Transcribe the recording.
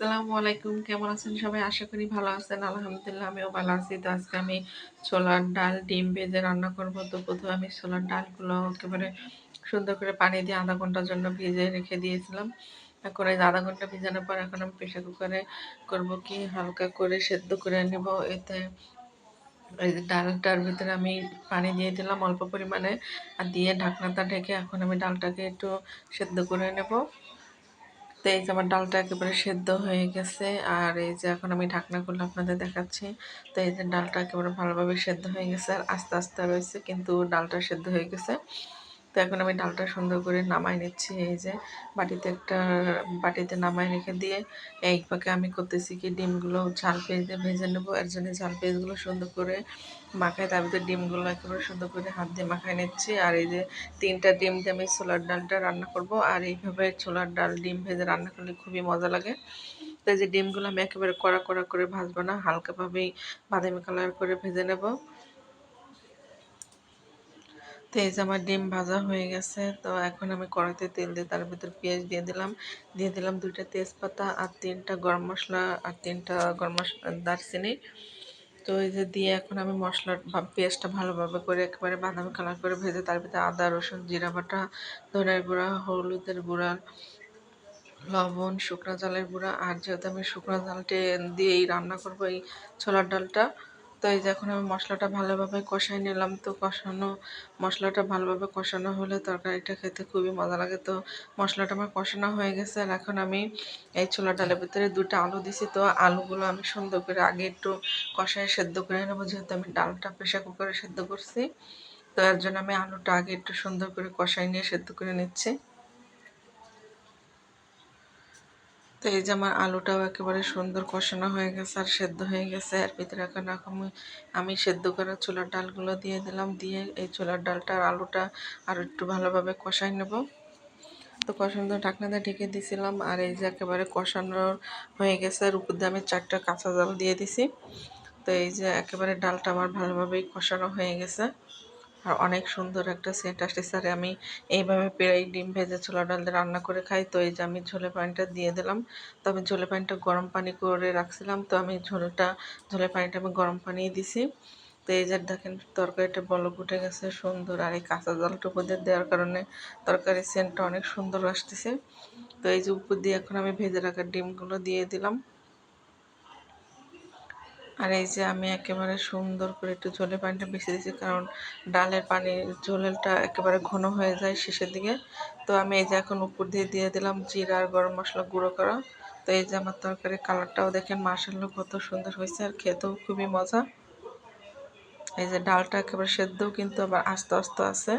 আসসালামু আলাইকুম। কেমন আছেন সবাই? আশা করি ভালো আছেন। আলহামদুলিল্লাহ আমিও ভালো আছি। তো আজকে আমি ছোলার ডাল, ডিম ভেজে রান্না করব। তো প্রথমে আমি ছোলার ডালগুলো একেবারে সুন্দর করে পানি দিয়ে আধা ঘণ্টার জন্য ভিজে রেখে দিয়েছিলাম। এখন এই আধা ঘণ্টা ভিজানোর পর এখন আমি প্রেশার কুকারে করব কি হালকা করে সেদ্ধ করে নেব। এতে এই ডালটার ভিতরে আমি পানি দিয়ে দিলাম অল্প পরিমাণে। আর দিয়ে ঢাকনাটা ঢেকে এখন আমি ডালটাকে একটু সেদ্ধ করে নেব। তো এই যে আমার ডালটা একেবারে সেদ্ধ হয়ে গেছে, আর এই যে এখন আমি ঢাকনা করলে আপনাদের দেখাচ্ছি। তো এই যে ডালটা একেবারে ভালোভাবে সেদ্ধ হয়ে গেছে, আর আস্তে আস্তে রয়েছে কিন্তু ডালটা সেদ্ধ হয়ে গেছে। তো এখন আমি ডালটা সুন্দর করে নামাই নিচ্ছি, এই যে বাটিতে একটা, বাটিতে নামাই রেখে দিয়ে এই পাকে আমি করতেছি কি ডিমগুলো ঝাল পেঁয়াজ ভেজে নেব। এর জন্য ঝাল পেঁয়াজগুলো সুন্দর করে মাখাই, তার ভিতরে ডিমগুলো একেবারে সুন্দর করে হাত দিয়ে মাখাই নিচ্ছি। আর এই যে তিনটা ডিম দিয়ে আমি ছোলার ডালটা রান্না করব। আর এইভাবে ছোলার ডাল, ডিম ভেজে রান্না করলে খুবই মজা লাগে। তো এই যে ডিমগুলো আমি একেবারে কড়া কড়া করে ভাজবো না, হালকাভাবেই বাদামি কালার করে ভেজে নেব। তো এই যে আমার ডিম ভাজা হয়ে গেছে। তো এখন আমি কড়াইতে তেল দিয়ে তার ভিতর পেঁয়াজ দিয়ে দিলাম। দিয়ে দিলাম দুইটা তেজপাতা আর তিনটা গরম মশলা আর তিনটা গরম মশলা দারচিনি। তো এই যে দিয়ে এখন আমি মশলা পেঁয়াজটা ভালোভাবে করে একেবারে বাদামি কালার করে ভেজে তার ভিতরে আদা, রসুন, জিরা বাটা, ধনের গুঁড়া, হলুদের গুঁড়া, লবণ, শুকনো জালের গুঁড়া আর যেহেতু আমি শুকনো জালটে দিয়েই রান্না করব এই ছোলার ডালটা তো এই যে এখন আমি মশলাটা ভালোভাবে কষাই নিলাম, তো কষানো, মশলাটা ভালোভাবে কষানো হলে তরকারিটা খেতে খুবই মজা লাগে। তো মশলাটা আমার কষানো হয়ে গেছে, আর এখন আমি এই ছোলা ডালের ভিতরে দুটো আলু দিছি, তো আলুগুলো আমি সুন্দর করে আগে একটু কষায় সেদ্ধ করে নেব, যেহেতু আমি ডালটা প্রেশার কুকারে সেদ্ধ করছি। তো এর জন্য আমি আলুটা আগে একটু সুন্দর করে কষাই নিয়ে সেদ্ধ করে নিচ্ছি। তো এই যে আমার আলুটাও একেবারে সুন্দর কষানো হয়ে গেছে আর সেদ্ধ হয়ে গেছে। আর ভিতরে এখন এখন আমি সেদ্ধ করা ছোলার ডালগুলো দিয়ে দিলাম, দিয়ে এই ছোলার ডালটা আর আলুটা আর একটু ভালোভাবে কষাই নেব। তো কষানো ঢাকনাতে ঢেকে দিছিলাম আর এই যে একেবারে কষানো হয়ে গেছে আর উপর দিয়ে আমি চারটা কাঁচা জাল দিয়ে দিছি। তো এই যে একেবারে ডালটা আমার ভালোভাবেই কষানো হয়ে গেছে। আর অনেক সুন্দর একটা সেন্ট আসতেছে আর আমি এইভাবে পেড়াই ডিম ভেজে ছোলা ডাল দিয়ে রান্না করে খাই। তো এই যে আমি ঝোলে পানিটা দিয়ে দিলাম। তো আমি ঝোলে পানিটা গরম পানি করে রাখছিলাম। তো আমি ঝোলটা, ঝোলে পানিটা আমি গরম পানি দিছি। তো এই যে দেখেন, তরকারিটা বলক উঠে গেছে, সুন্দর। আর এই কাঁচা জলটা উপর দিয়ে দেওয়ার কারণে তরকারির সেন্টটা অনেক সুন্দর আসতেছে। তো এই যে উপর দিয়ে এখন আমি ভেজে রাখা ডিমগুলো দিয়ে দিলাম। আর এই যে আমি একেবারে সুন্দর করে একটু ঝোলে পানিটা বেশি দিয়েছি, কারণ ডালের পানি ঝোলেলটা একেবারে ঘন হয়ে যায় শেষের দিকে। তো আমি এই যে এখন উপর দিয়ে দিয়ে দিলাম জিরা আর গরম মশলা গুঁড়ো করা। তো এই যে আমার তরকারির কালারটাও দেখেন মার্শাল্লা কত সুন্দর হয়েছে আর খেতেও খুবই মজা। এই যে ডালটা একেবারে সেদ্ধও কিন্তু আবার আস্তে আস্তে আছে।